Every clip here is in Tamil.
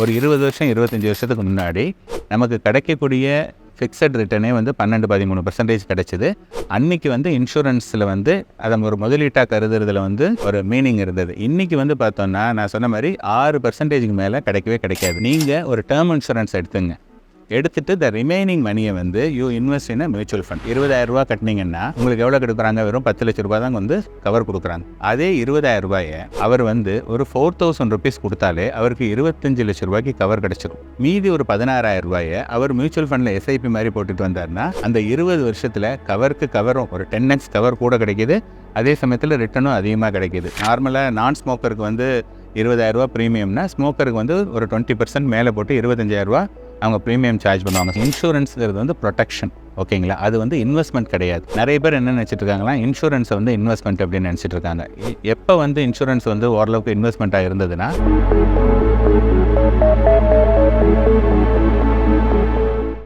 ஒரு இருபது வருஷம் இருபத்தஞ்சி வருஷத்துக்கு முன்னாடி நமக்கு கிடைக்கக்கூடிய ஃபிக்ஸட் ரிட்டர்னே வந்து பன்னெண்டு பதிமூணு பர்சன்டேஜ் கிடைச்சிது. அன்னைக்கு வந்து இன்சூரன்ஸில் வந்து அதை ஒரு முதலீட்டாக கருதுறதுல வந்து ஒரு மீனிங் இருந்தது. இன்றைக்கி வந்து பார்த்தோன்னா நான் சொன்ன மாதிரி ஆறு பர்சன்டேஜுக்கு மேலே கிடைக்கவே கிடைக்காது. நீங்கள் ஒரு டேர்ம் இன்சூரன்ஸ் எடுத்துங்க. எடுத்துட்டு த ரிமைனிங் மணியை வந்து you invest in mutual fund இருபதாயிரம் ரூபாய் கட்டினீங்கன்னா உங்களுக்கு எவ்வளோ கொடுக்குறாங்க வெறும் பத்து லட்ச ரூபாய் தான் வந்து கவர் கொடுக்குறாங்க. அதே இருபதாயிரம் ரூபாயை அவர் வந்து ஒரு ஃபோர் தௌசண்ட் ருபீஸ் கொடுத்தாலே அவருக்கு இருபத்தஞ்சு லட்ச ரூபாய்க்கு கவர் கிடைச்சிடும் மீதி ஒரு பதினாறாயிரம் ரூபாயை அவர் மியூச்சுவல் ஃபண்டில் எஸ்ஐபி மாதிரி போட்டுட்டு வந்தாருன்னா அந்த இருபது வருஷத்தில் கவருக்கு கவரும் ஒரு டென் எக்ஸ் கவர் கூட கிடைக்கிது. அதே சமயத்தில் ரிட்டர்னும் அதிகமாக கிடைக்கிது. நார்மலாக நான் ஸ்மோக்கருக்கு வந்து இருபதாயிரரூபா ப்ரீமியம்னா ஸ்மோக்கருக்கு வந்து ஒரு டுவெண்ட்டி பர்சன்ட் மேலே போட்டு இருபத்தஞ்சாயிரரூபா அவங்க ப்ரீமியம் சார்ஜ் பண்ணுவாங்க. இன்சூரன்ஸுங்கிறது வந்து ப்ரொடெக்ஷன் ஓகேங்களா அது வந்து இன்வெஸ்ட்மெண்ட் கிடையாது. நிறைய பேர் என்ன நினச்சிட்டு இருக்காங்களா இன்சூரன்ஸை வந்து இன்வெஸ்ட்மெண்ட் அப்படின்னு நினச்சிட்டு இருக்காங்க எப்போ வந்து இன்சூரன்ஸ் வந்து ஓரளவுக்கு இன்வெஸ்ட்மெண்ட்டாக இருந்ததுன்னா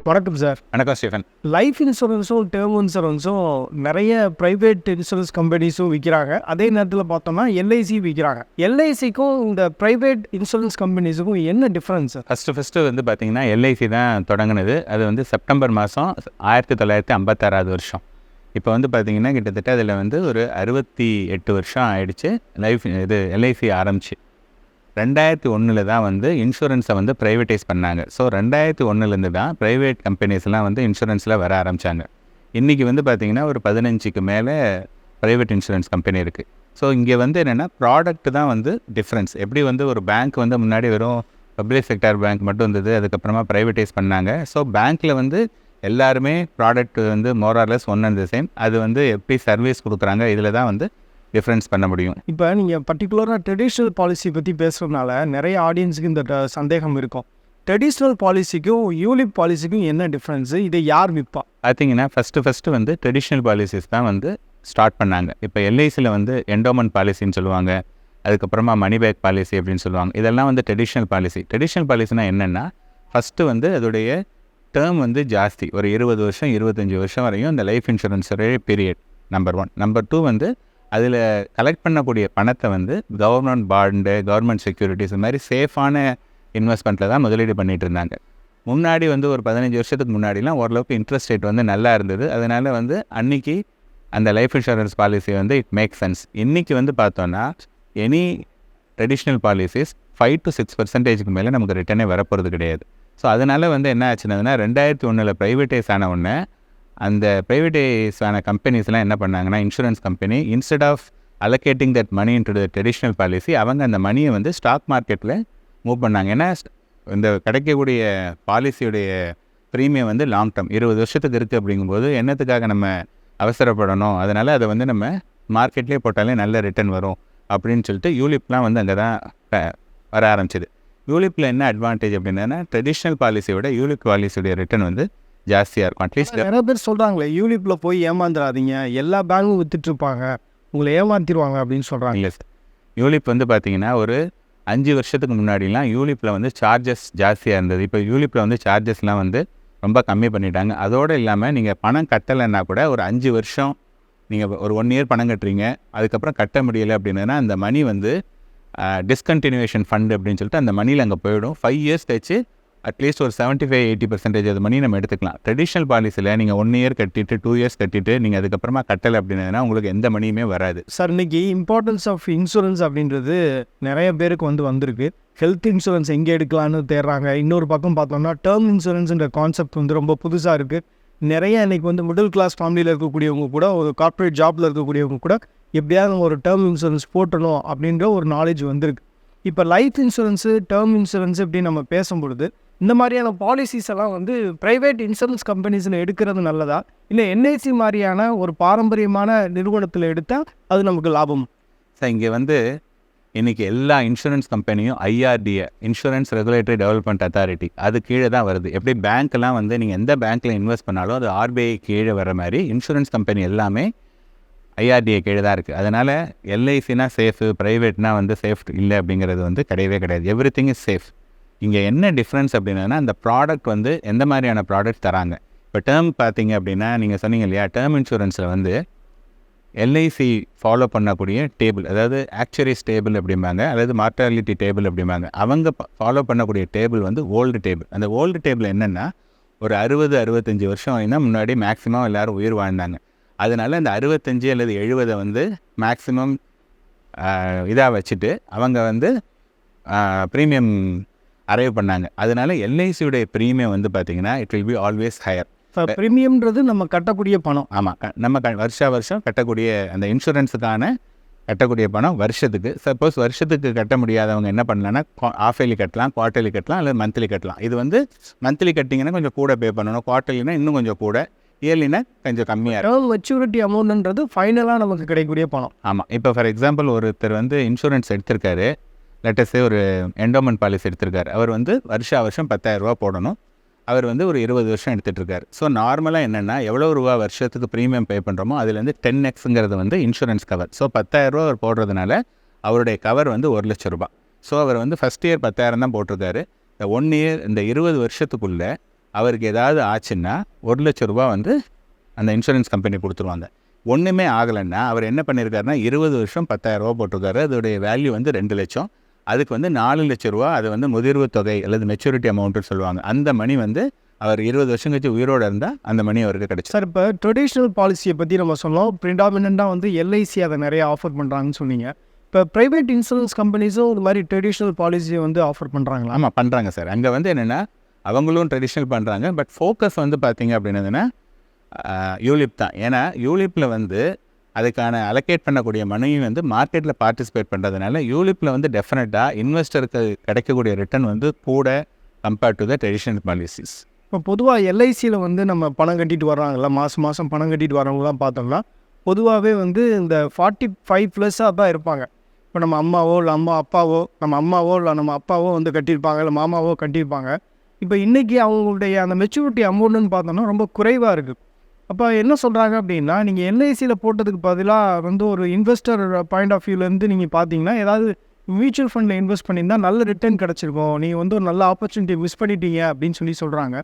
வணக்கம் சார் வணக்கம் ஸ்டீஃபன். லைஃப் இன்சூரன்ஸும் டேர்ம் இன்சூரன்ஸும் நிறைய ப்ரைவேட் இன்சூரன்ஸ் கம்பெனிஸும் விற்கிறாங்க அதே நேரத்தில் பார்த்தோம்னா எல்ஐசி விற்கிறாங்க எல்ஐசிக்கும் இந்த ப்ரைவேட் இன்சூரன்ஸ் கம்பெனிஸுக்கும் என்ன டிஃப்ரென்ஸ் ஃபஸ்ட்டு ஃபஸ்ட்டு வந்து பார்த்தீங்கன்னா எல்ஐசி தான் தொடங்குனது. அது வந்து செப்டம்பர் மாதம் ஆயிரத்தி தொள்ளாயிரத்தி ஐம்பத்தாறாவது வருஷம். இப்போ வந்து பார்த்தீங்கன்னா கிட்டத்தட்ட அதில் வந்து ஒரு அறுபத்தி எட்டு வருஷம் ஆயிடுச்சு. லைஃப் இது எல்ஐசி ஆரம்பிச்சு. ரெண்டாயிரத்தி ஒன்றில் தான் வந்து இன்சூரன்ஸை வந்து ப்ரைவேட்டைஸ் பண்ணாங்க. ஸோ ரெண்டாயிரத்தி ஒன்றுலேருந்து தான் ப்ரைவேட் கம்பெனிஸ்லாம் வந்து இன்சூரன்ஸில் வர ஆரம்பித்தாங்க இன்றைக்கி வந்து பார்த்திங்கன்னா ஒரு பதினஞ்சுக்கு மேலே ப்ரைவேட் இன்சூரன்ஸ் கம்பெனி இருக்குது ஸோ இங்கே வந்து என்னென்னா ப்ராடக்ட் தான் வந்து டிஃப்ரென்ஸ் எப்படி வந்து ஒரு பேங்க் வந்து முன்னாடி வெறும் பப்ளிக் செக்டார் பேங்க் மட்டும் இருந்தது அதுக்கப்புறமா ப்ரைவேட்டைஸ் பண்ணாங்க. ஸோ பேங்க்கில் வந்து எல்லாருமே ப்ராடக்ட் வந்து more or less one and the same அது வந்து எப்படி சர்வீஸ் கொடுக்குறாங்க இதில் தான் வந்து டிஃப்ரென்ஸ் பண்ண முடியும். இப்போ நீங்கள் பர்டிகுலராக ட்ரெடிஷ்னல் பாலிசி பற்றி பேசுகிறதுனால நிறைய ஆடியன்ஸுக்கு இந்த சந்தேகம் இருக்கும். ட்ரெடிஷ்னல் பாலிசிக்கும் யூலிப் பாலிசிக்கும் என்ன டிஃப்ரென்ஸு இதை யார் விற்பா பார்த்தீங்கன்னா ஃபஸ்ட்டு ஃபஸ்ட்டு வந்து ட்ரெடிஷ்னல் பாலிசிஸ் தான் வந்து ஸ்டார்ட் பண்ணாங்க. இப்போ எல்ஐசியில் வந்து என்டோமெண்ட் பாலிசின்னு சொல்லுவாங்க. அதுக்கப்புறமா மணி பேக் பாலிசி அப்படின்னு சொல்லுவாங்க. இதெல்லாம் வந்து ட்ரெடிஷ்னல் பாலிசி ட்ரெடிஷ்னல் பாலிசினா என்னென்னா ஃபஸ்ட்டு வந்து அதோடைய டேர்ம் வந்து ஜாஸ்தி. ஒரு இருபது வருஷம் இருபத்தஞ்சி வருஷம் வரையும் இந்த life இன்சூரன்ஸோடைய period number one number two வந்து அதில் கலெக்ட் பண்ணக்கூடிய பணத்தை வந்து கவர்மெண்ட் பாண்டு கவர்மெண்ட் செக்யூரிட்டிஸ் இந்த மாதிரி சேஃபான இன்வெஸ்ட்மெண்ட்டில் தான் முதலீடு பண்ணிட்டு இருந்தாங்க. முன்னாடி வந்து ஒரு பதினஞ்சு வருஷத்துக்கு முன்னாடிலாம் ஓரளவுக்கு இன்ட்ரெஸ்ட் ரேட் வந்து நல்லா இருந்தது. அதனால் வந்து அன்னைக்கு அந்த லைஃப் இன்சூரன்ஸ் பாலிசி வந்து இட் மேக் சென்ஸ் இன்றைக்கி வந்து பார்த்தோன்னா any traditional policies five to six பர்சன்டேஜ்க்கு மேலே நமக்கு ரிட்டர்னே வரப்போகிறது கிடையாது. ஸோ அதனால் வந்து என்ன ஆச்சுன்னா ரெண்டாயிரத்தி ஒன்றில் ப்ரைவேட்டைஸ் ஆன உடனே அந்த ப்ரைவேட்டைஸான கம்பெனிஸ்லாம் என்ன பண்ணாங்கன்னா insurance company instead of allocating that money into the traditional policy அவங்க அந்த மணியை வந்து ஸ்டாக் மார்க்கெட்டில் மூவ் பண்ணாங்க. ஏன்னா இந்த கிடைக்கக்கூடிய பாலிசியுடைய ப்ரீமியம் வந்து லாங் டேர்ம் இருபது வருஷத்துக்கு இருக்குது அப்படிங்கும்போது என்னத்துக்காக நம்ம அவசரப்படணும்? அதனால் அதை வந்து நம்ம மார்க்கெட்லேயே போட்டாலே நல்ல ரிட்டர்ன் வரும் அப்படின்னு சொல்லிட்டு யூலிப்லாம் வந்து அங்கே தான் ப- வர ஆரம்பிச்சது. யூலிப்பில் என்ன அட்வான்டேஜ் அப்படின்னா ட்ரெடிஷ்னல் பாலிசியோட யூலிப் பாலிசியோடைய ரிட்டர்ன் வந்து ஜாஸ்தியாக இருக்கும். அட்லீஸ்ட் நிறைய பேர் சொல்கிறாங்களே யூலிப்பில் போய் ஏமாந்துடாதீங்க எல்லா பேங்கும் வித்துட்டு இருப்பாங்க உங்களை ஏமாத்திடுவாங்க அப்படின்னு சொல்கிறாங்க இல்லை சார் யூலிப் வந்து பார்த்தீங்கன்னா ஒரு அஞ்சு வருஷத்துக்கு முன்னாடிலாம் யூலிப்பில் வந்து சார்ஜஸ் ஜாஸ்தியாக இருந்தது. இப்போ யூலிப்பில் வந்து சார்ஜஸ்லாம் வந்து ரொம்ப கம்மி பண்ணிட்டாங்க. அதோடு இல்லாமல் நீங்கள் பணம் கட்டலைன்னா கூட ஒரு அஞ்சு வருஷம் நீங்கள் ஒரு ஒன் இயர் பணம் கட்டுறீங்க அதுக்கப்புறம் கட்ட முடியலை அப்படின்னா அந்த மணி வந்து டிஸ்கண்டினியூஷன் ஃபண்ட் அப்படின்னு சொல்லிட்டு அந்த மணியில் அங்கே போயிடும். ஃபைவ் இயர்ஸ் கழிச்சு அட்லீஸ்ட் ஒரு செவன்ட்டி ஃபைவ் எயிட்டி பர்சன்டேஜ் அது மணி நம்ம எடுத்துக்கலாம். ட்ரெடிஷ்னல் பாலிசியில் நீங்கள் ஒன் இயர் கட்டிட்டு டூ இயர்ஸ் கட்டிட்டு நீங்கள் அதுக்கப்புறமா கட்டலை அப்படின்னா உங்களுக்கு எந்த மணியுமே வராது. சார் இன்னைக்கு இம்பார்ட்டன்ஸ் ஆஃப் இன்சூரன்ஸ் அப்படின்றது நிறைய பேருக்கு வந்து வந்திருக்கு. ஹெல்த் இன்சூரன்ஸ் எங்கே எடுக்கலான்னு தேடுறாங்க. இன்னொரு பக்கம் பார்த்தோம்னா டேர்ம் இன்சூரன்ஸுன்ற கான்செப்ட் வந்து ரொம்ப புதுசாக இருக்குது நிறைய இன்னைக்கு வந்து மிடில் கிளாஸ் ஃபேமிலியில் இருக்கக்கூடியவங்க கூட ஒரு கார்ப்பரேட் ஜாப்பில் இருக்கக்கூடியவங்க கூட எப்படியாவது நம்ம ஒரு டேர்ம் இன்சூரன்ஸ் போட்டணும் அப்படின்ற ஒரு நாலேஜ் வந்திருக்கு. இப்போ லைஃப் இன்சூரன்ஸு டேர்ம் இன்சூரன்ஸ் இப்படி நம்ம பேசும்பொழுது இந்த மாதிரியான பாலிசிஸ் எல்லாம் வந்து ப்ரைவேட் இன்சூரன்ஸ் கம்பெனிஸில் எடுக்கிறது நல்லதா? இல்லை என்ஐசி மாதிரியான ஒரு பாரம்பரியமான நிறுவனத்தில் எடுத்தால் அது நமக்கு லாபம்? சார் இங்கே வந்து இன்றைக்கி எல்லா இன்சூரன்ஸ் கம்பெனியும் IRDA insurance regulatory development authority அது கீழே தான் வருது. எப்படி பேங்க்லாம் வந்து நீங்கள் எந்த பேங்க்கில் இன்வெஸ்ட் பண்ணாலும் அது ஆர்பிஐ கீழே வர மாதிரி இன்சூரன்ஸ் கம்பெனி எல்லாமே ஐஆர்டிஏ கீழே தான் இருக்குது அதனால் எல்ஐசினா சேஃபு ப்ரைவேட்னா வந்து சேஃப் இல்லை அப்படிங்கிறது வந்து கிடையவே கிடையாது. எவ்ரி திங் இஸ் சேஃப் இங்கே என்ன டிஃப்ரென்ஸ் அப்படின்னா அந்த ப்ராடக்ட் வந்து எந்த மாதிரியான ப்ராடக்ட் தராங்க. இப்போ டேர்ம் பார்த்தீங்க அப்படின்னா நீங்கள் சொன்னீங்க இல்லையா டேர்ம் இன்சூரன்ஸில் வந்து எல்ஐசி ஃபாலோ பண்ணக்கூடிய டேபிள் அதாவது ஆக்சுவரிஸ் டேபிள் அப்படிம்பாங்க அதாவது மார்டாலிட்டி டேபிள் அப்படிம்பாங்க. அவங்க ஃபாலோ பண்ணக்கூடிய டேபிள் வந்து ஓல்டு டேபிள் அந்த ஓல்டு டேபிள் என்னென்னா ஒரு அறுபது அறுபத்தஞ்சி வருஷம் ஆகினா முன்னாடி மேக்ஸிமம் எல்லோரும் உயிர் வாழ்ந்தாங்க. அதனால் அந்த அறுபத்தஞ்சு அல்லது எழுபதை வந்து மேக்ஸிமம் இதாக வச்சுட்டு அவங்க வந்து ப்ரீமியம் அரைவ் பண்ணாங்க. அதனால எல்ஐசியுடைய ப்ரீமியம் வந்து பார்த்திங்கன்னா it will be always higher ப்ரீமியம்ன்றது நம்ம கட்டக்கூடிய பணம். ஆமாம் நம்ம க வருஷா வருஷம் கட்டக்கூடிய அந்த இன்சூரன்ஸுக்கான கட்டக்கூடிய பணம் வருஷத்துக்கு. சப்போஸ் வருஷத்துக்கு கட்ட முடியாதவங்க என்ன பண்ணலாம்னா ஆஃப் இயர்லி கட்டலாம் குவார்ட்டர்லி கட்டலாம் அல்லது மந்த்லி கட்டலாம். இது வந்து மந்த்லி கட்டிங்கன்னா கொஞ்சம் கூட பே பண்ணணும். குவார்ட்டர்லினா இன்னும் கொஞ்சம் கூட. இயர்லினா கொஞ்சம் கம்மியாக இருக்கும். மெச்சூரிட்டி அமௌண்ட்ன்றது ஃபைனலாக நமக்கு கிடைக்கக்கூடிய பணம். ஆமாம் இப்போ ஃபார் எக்ஸாம்பிள் ஒருத்தர் வந்து இன்சூரன்ஸ் எடுத்திருக்காரு. லெட்டஸ்டே ஒரு என்டோமெண்ட் பாலிசி எடுத்திருக்காரு. அவர் வந்து வருஷா வருஷம் 10000 ரூபா போடணும். அவர் வந்து ஒரு இருபது வருஷம் எடுத்துகிட்டு இருக்காரு ஸோ நார்மலாக என்னென்னா எவ்வளோ ரூபா வருஷத்துக்கு ப்ரீமியம் பே பண்ணுறோமோ அதுலேருந்து டென் எக்ஸுங்கிறது வந்து இன்சூரன்ஸ் கவர் ஸோ ரூபா அவர் போடுறதுனால அவருடைய கவர் வந்து ஒரு லட்ச ரூபா ஸோ அவர் வந்து ஃபஸ்ட் இயர் பத்தாயிரம் தான் போட்டிருக்காரு. இந்த ஒன் இயர் இந்த இருபது வருஷத்துக்குள்ளே அவருக்கு ஏதாவது ஆச்சுன்னா ஒரு லட்ச ரூபா வந்து அந்த இன்சூரன்ஸ் கம்பெனி கொடுத்துருவாங்க. ஒன்றுமே ஆகலைன்னா அவர் என்ன பண்ணியிருக்காருன்னா இருபது வருஷம் பத்தாயிரரூபா போட்டிருக்காரு. அதோடைய வேல்யூ வந்து ரெண்டு லட்சம். அதுக்கு வந்து நாலு லட்ச ரூபா அது வந்து முதிர்வு தொகை அல்லது மெச்சூரிட்டி அமௌண்ட்டுன்னு சொல்லுவாங்க. அந்த மணி வந்து அவர் இருபது வருஷம் கழிச்சு உயிரோடு இருந்தால் அந்த மணி அவருக்கு கிடைச்சு சார் இப்போ ட்ரெடிஷ்னல் பாலிசியை பற்றி நம்ம சொன்னோம் ப்ரிடாமினாக வந்து எல்ஐசி அதை நிறைய ஆஃபர் பண்ணுறாங்கன்னு சொன்னீங்க. இப்போ ப்ரைவேட் இன்சூரன்ஸ் கம்பெனிஸும் இது மாதிரி ட்ரெடிஷ்னல் பாலிசியை வந்து ஆஃபர் பண்ணுறாங்களா ஆமாம் பண்ணுறாங்க சார். அங்கே வந்து என்னென்னா அவங்களும் ட்ரெடிஷ்னல் பண்ணுறாங்க பட் ஃபோக்கஸ் வந்து பார்த்தீங்க அப்படின்னதுன்னா யூலிப் தான். ஏன்னா யூலிப்பில் வந்து அதுக்கான அலோகேட் பண்ணக்கூடிய மணியும் வந்து மார்க்கெட்டில் பார்ட்டிசிபேட் பண்ணுறதுனால யூலிப்பில் வந்து டெஃபினட்டாக இன்வெஸ்டருக்கு கிடைக்கக்கூடிய ரிட்டர்ன் வந்து கூட compared to the traditional policies இப்போ பொதுவாக எல்ஐசியில் வந்து நம்ம பணம் கட்டிட்டு வர்றாங்கல்ல மாதம் மாதம் பணம் கட்டிட்டு வரவங்களாம் பார்த்தோம்னா பொதுவாகவே வந்து இந்த ஃபார்ட்டி ஃபைவ் ப்ளஸ்ஸாக தான் இருப்பாங்க. இப்போ நம்ம அம்மாவோ இல்லை அம்மா அப்பாவோ நம்ம அம்மாவோ இல்லை நம்ம அப்பாவோ வந்து கட்டியிருப்பாங்க இல்லை மாமாவோ கட்டியிருப்பாங்க. இப்போ இன்றைக்கி அவங்களுடைய அந்த மெச்சூரிட்டி அமௌண்ட்டுன்னு பார்த்தோம்னா ரொம்ப குறைவாக இருக்குது அப்போ என்ன சொல்கிறாங்க அப்படின்னா நீங்கள் எல்ஐசியில் போட்டதுக்கு பதிலாக வந்து ஒரு இன்வெஸ்டர் பாயிண்ட் ஆஃப் வியூலேருந்து நீங்கள் பார்த்தீங்கன்னா ஏதாவது மியூச்சுவல் ஃபண்டில் இன்வெஸ்ட் பண்ணியிருந்தால் நல்ல ரிட்டர்ன் கிடச்சிருக்கும். நீங்கள் வந்து ஒரு நல்ல ஆப்பர்ச்சுனிட்டி மிஸ் பண்ணிட்டீங்க அப்படின்னு சொல்லி சொல்கிறாங்க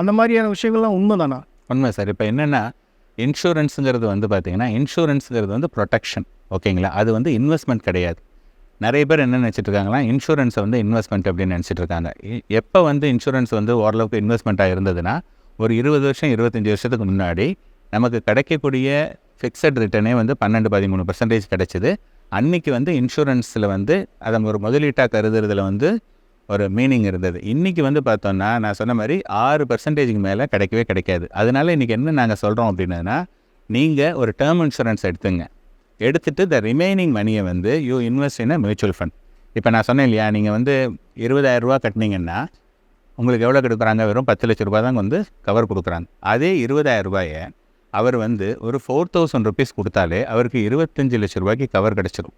அந்த மாதிரியான விஷயங்கள்லாம் உண்மைதானா? உண்மை சார். இப்போ என்னென்னா இன்சூரன்ஸுங்கிறது வந்து பார்த்தீங்கன்னா இன்சூரன்ஸுங்கிறது வந்து ப்ரொடெக்ஷன் ஓகேங்களா? அது வந்து இன்வெஸ்ட்மெண்ட் கிடையாது. நிறைய பேர் என்ன நினச்சிட்டு இருக்காங்களா இன்சூரன்ஸை வந்து இன்வெஸ்ட்மெண்ட் அப்படின்னு நினச்சிட்டு இருக்காங்க. எப்போ வந்து இன்சூரன்ஸ் வந்து ஓரளவுக்கு இன்வெஸ்ட்மெண்ட்டாக இருந்ததுன்னா ஒரு இருபது வருஷம் இருபத்தஞ்சி வருஷத்துக்கு முன்னாடி நமக்கு கிடைக்கக்கூடிய ஃபிக்ஸட் ரிட்டர்னே வந்து பன்னெண்டு பதிமூணு பர்சன்டேஜ் கிடச்சிது. அன்றைக்கி வந்து இன்சூரன்ஸில் வந்து அதை ஒரு முதலீட்டாக கருதுறதுல வந்து ஒரு மீனிங் இருந்தது. இன்றைக்கி வந்து பார்த்தோன்னா நான் சொன்ன மாதிரி ஆறு பர்சன்டேஜுக்கு மேலே கிடைக்கவே கிடைக்காது. அதனால் இன்றைக்கி என்ன நாங்கள் சொல்கிறோம் அப்படின்னா நீங்கள் ஒரு டேர்ம் இன்சூரன்ஸ் எடுத்துங்க. எடுத்துகிட்டு த ரிமைனிங் மணியை வந்து you invest in a mutual fund இப்போ நான் சொன்னேன் இல்லையா நீங்கள் வந்து 20000 ரூபா கட்டினீங்கன்னா உங்களுக்கு எவ்வளோ கொடுக்குறாங்க? வெறும் பத்து லட்ச ரூபாய் தான் வந்து கவர் கொடுக்குறாங்க. அதே 20000 ரூபாயை அவர் வந்து ஒரு ஃபோர் தௌசண்ட் ருபீஸ் கொடுத்தாலே அவருக்கு இருபத்தஞ்சு லட்ச ரூபாய்க்கு கவர் கிடச்சிரும்.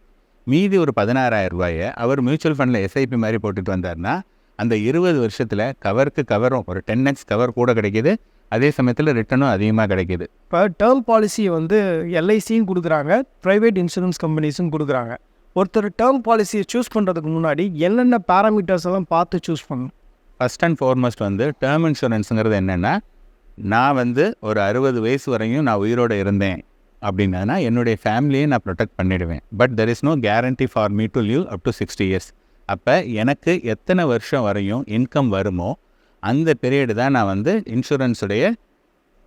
மீதி ஒரு 16000 ரூபாயை அவர் மியூச்சுவல் ஃபண்டில் எஸ்ஐபி மாதிரி போட்டுட்டு வந்தார்னா அந்த இருபது வருஷத்தில் கவருக்கு கவரும் ஒரு டென் எக்ஸ் கவர் கூட கிடைக்கிது. அதே சமயத்தில் ரிட்டர்னும் அதிகமாக கிடைக்கிது. இப்போ டேர்ம் பாலிசியை வந்து எல்ஐசியும் கொடுக்குறாங்க ப்ரைவேட் இன்சூரன்ஸ் கம்பெனிஸும் கொடுக்குறாங்க. ஒருத்தர் டேர்ம் பாலிசியை சூஸ் பண்ணுறதுக்கு முன்னாடி என்னென்ன பேராமீட்டர்ஸ் எல்லாம் பார்த்து சூஸ் பண்ணணும்? ஃபஸ்ட் அண்ட் ஃபார்மஸ்ட் வந்து டேர்ம் இன்சூரன்ஸுங்கிறது என்னென்னா நான் வந்து ஒரு அறுபது வயசு வரையும் நான் உயிரோடு இருந்தேன் அப்படின்னா என்னுடைய ஃபேமிலியை நான் ப்ரொடெக்ட் பண்ணிவிடுவேன் but there is no guarantee for me to live up to sixty years அப்போ எனக்கு எத்தனை வருஷம் வரையும் இன்கம் வருமோ அந்த பீரியடு தான் நான் வந்து இன்சூரன்ஸுடைய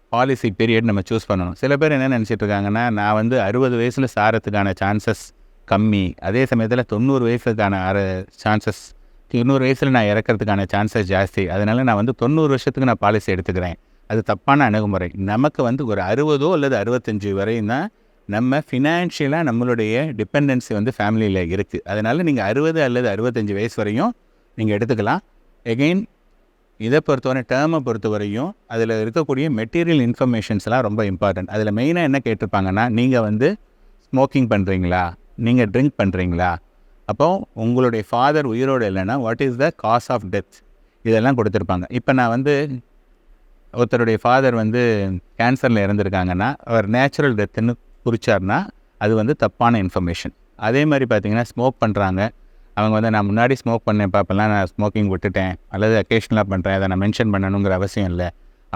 பாலிசி பீரியட் நம்ம சூஸ் பண்ணணும். சில பேர் என்ன நினச்சிட்டு இருக்காங்கன்னா நான் வந்து அறுபது வயசில் சாரத்துக்கான சான்சஸ் கம்மி. அதே சமயத்தில் தொண்ணூறு வயசுக்கான ஆறு சான்சஸ் தொண்ணூறு வயசில் நான் இறக்கிறதுக்கான சான்சஸ் ஜாஸ்தி. அதனால் நான் வந்து தொண்ணூறு வருஷத்துக்கு நான் பாலிசி எடுத்துக்கிறேன். அது தப்பான அணுகுமுறை. நமக்கு வந்து ஒரு அறுபதோ அல்லது அறுபத்தஞ்சு வரையும் தான் நம்ம ஃபினான்ஷியலாக நம்மளுடைய டிபெண்டன்சி வந்து ஃபேமிலியில் இருக்குது அதனால் நீங்கள் அறுபது அல்லது அறுபத்தஞ்சு வயசு வரையும் நீங்கள் எடுத்துக்கலாம். எகெயின் இதை பொறுத்தவரை டேர்மை பொறுத்த வரையும் அதில் இருக்கக்கூடிய மெட்டீரியல் இன்ஃபர்மேஷன்ஸ்லாம் ரொம்ப இம்பார்ட்டன்ட் அதில் மெயினாக என்ன கேட்டிருப்பாங்கன்னா நீங்கள் வந்து ஸ்மோக்கிங் பண்ணுறீங்களா நீங்கள் ட்ரிங்க் பண்ணுறீங்களா அப்போ உங்களுடைய ஃபாதர் உயிரோடு இல்லைன்னா what is the cause of death இதெல்லாம் கொடுத்துருப்பாங்க. இப்போ நான் வந்து ஒருத்தருடைய ஃபாதர் வந்து கேன்சரில் இறந்துருக்காங்கன்னா அவர் நேச்சுரல் டெத்துன்னு குறிச்சார்னா அது வந்து தப்பான இன்ஃபர்மேஷன் அதே மாதிரி பார்த்திங்கன்னா ஸ்மோக் பண்ணுறாங்க அவங்க வந்து நான் முன்னாடி ஸ்மோக் பண்ணேன் பாப்பெல்லாம் நான் ஸ்மோக்கிங் விட்டுட்டேன். அல்லது அக்கேஷனலாக பண்ணுறேன் அதை நான் மென்ஷன் பண்ணணுங்கிற அவசியம் இல்லை.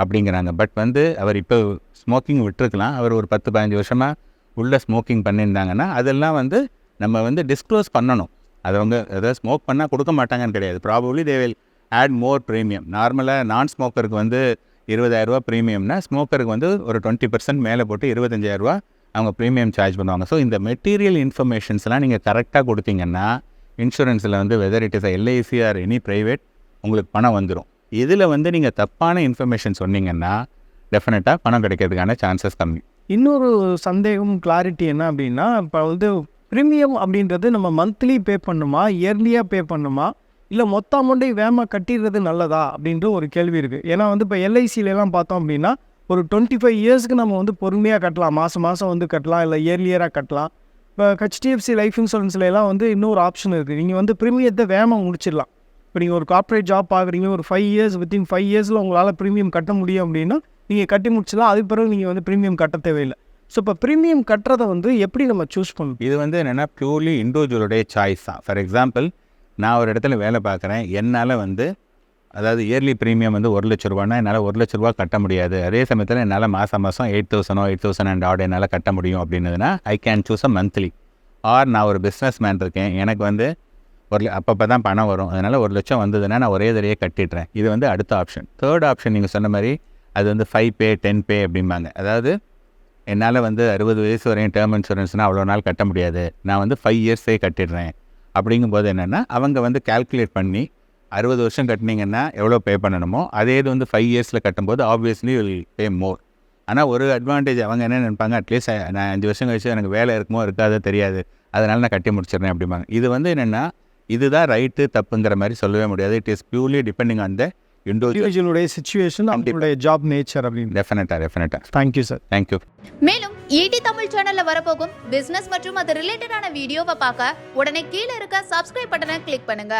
அப்படிங்கிறாங்க. பட் வந்து அவர் இப்போ ஸ்மோக்கிங் விட்டுருக்கலாம். அவர் ஒரு பத்து பதினஞ்சு வருஷமாக உள்ளே ஸ்மோக்கிங் பண்ணியிருந்தாங்கன்னா அதெல்லாம் வந்து நம்ம வந்து டிஸ்க்ளோஸ் பண்ணணும். அது அவங்க ஏதாவது ஸ்மோக் பண்ணால் கொடுக்க மாட்டாங்கன்னு கிடையாது. Probably they will add more premium நார்மலாக நான் ஸ்மோக்கருக்கு வந்து இருபதாயிரரூபா ப்ரீமியம்னா ஸ்மோக்கருக்கு வந்து ஒரு டுவெண்ட்டி பர்சன்ட் மேலே போட்டு இருபத்தஞ்சாயிரரூபா அவங்க ப்ரீமியம் சார்ஜ் பண்ணுவாங்க. ஸோ இந்த மெட்டீரியல் இன்ஃபர்மேஷன்ஸ்லாம் நீங்கள் கரெக்டாக கொடுத்தீங்கன்னா இன்சூரன்ஸில் வந்து whether it is LIC or any private உங்களுக்கு பணம் வந்துடும் இதில் வந்து நீங்கள் தப்பான இன்ஃபர்மேஷன் சொன்னீங்கன்னா டெஃபினட்டாக பணம் கிடைக்கிறதுக்கான சான்சஸ் கம்மி. இன்னொரு சந்தேகம் கிளாரிட்டி என்ன அப்படின்னா இப்போ வந்து ப்ரீமியம் அப்படின்றது நம்ம மந்த்லி பே பண்ணுமா? இயர்லியாக பே பண்ணுமா? இல்லை மொத்த அமௌண்ட்டையும் வேகமாக கட்டிடுறது நல்லதா? அப்படின்ற ஒரு கேள்வி இருக்குது ஏன்னா வந்து இப்போ எல்ஐசிலலாம் பார்த்தோம் அப்படின்னா ஒரு டுவெண்ட்டி ஃபைவ் இயர்ஸ்க்கு நம்ம வந்து பொறுமையாக கட்டலாம். மாதம் மாதம் வந்து கட்டலாம். இல்லை இயர்லியராக கட்டலாம். இப்போ ஹெச்டிஎஃப்சி லைஃப் இன்சூரன்ஸ்லாம் வந்து இன்னொரு ஆப்ஷன் இருக்குது நீங்கள் வந்து ப்ரீமியத்தை வேகமாக முடிச்சிடலாம். இப்போ நீங்கள் ஒரு கார்ப்பரேட் ஜாப் பார்க்குறீங்க ஒரு ஃபைவ் இயர்ஸ் வித்தின் ஃபைவ் இயர்ஸில் உங்களால் ப்ரீமியம் கட்ட முடியும் அப்படின்னா நீங்கள் கட்டி முடிச்சலாம் அதுக்கு பிறகு நீங்கள் வந்து ப்ரீமியம் கட்ட தேவையில்லை. ஸோ இப்போ ப்ரீமியம் கட்டுறதை வந்து எப்படி நம்ம சூஸ் பண்ணணும்? இது வந்து என்னென்னா ப்யூர்லி இண்டிவிஜுவலுடைய சாய்ஸ் தான். ஃபார் எக்ஸாம்பிள் நான் ஒரு இடத்துல வேலை பார்க்குறேன். என்னால் வந்து அதாவது இயர்லி ப்ரீமியம் வந்து ஒரு லட்ச ரூபான்னா என்னால் ஒரு லட்ச ரூபா கட்ட முடியாது. அதே சமயத்தில் என்னால் மாதம் மாதம் எயிட் தௌசண்டோ எயிட் தௌசண்ட் அண்ட் ஆட் என்னால் கட்ட முடியும் அப்படின்னதுனா I can choose a monthly or நான் ஒரு பிஸ்னஸ் மேன் இருக்கேன். எனக்கு வந்து ஒரு அப்பப்போ தான் பணம் வரும். அதனால் ஒரு லட்சம் வந்ததுன்னா நான் ஒரே தடையே கட்டிடுறேன். இது வந்து அடுத்த ஆப்ஷன் தேர்ட் ஆப்ஷன் நீங்கள் சொன்ன மாதிரி அது வந்து ஃபைவ் பே டென் பே அப்படிம்பாங்க. அதாவது என்னால் வந்து அறுபது வயசு வரையும் டேர்ம் இன்சூரன்ஸ்னால் அவ்வளோ நாள் கட்ட முடியாது. நான் வந்து ஃபைவ் இயர்ஸே கட்டிடுறேன். அப்படிங்கும்போது என்னென்னா அவங்க வந்து கால்குலேட் பண்ணி அறுபது வருஷம் கட்டினீங்கன்னா எவ்வளோ பே பண்ணணுமோ அதே இது வந்து ஃபைவ் இயர்ஸில் கட்டும்போது ஆப்வியஸ்லி வில் பே மோர் ஆனால் ஒரு அட்வான்டேஜ் அவங்க என்ன நினைப்பாங்க? அட்லீஸ்ட் நான் அஞ்சு வருஷம் கழிச்சு எனக்கு வேலை இருக்குமோ இருக்காதோ தெரியாது. அதனால் நான் கட்டி முடிச்சிடுறேன் அப்படிம்பாங்க. இது வந்து என்னென்னா இதுதான் ரைட்டு தப்புங்கிற மாதிரி சொல்லவே முடியாது. It is purely depending on the இண்டிவிஜுவலுடைய situation அவங்களுடைய ஜாப் நேச்சர் அப்படின்னு. டெஃபினட்டாக டெஃபினட்டாக thank you sir thank you மேலும் ஈடி தமிழ் சேனல்ல வரப்போகும் பிசினஸ் மற்றும் அது ரிலேட்டடான வீடியோவை பார்க்க உடனே கீழே இருக்க சப்ஸ்கிரைப் பட்டனை கிளிக் பண்ணுங்க.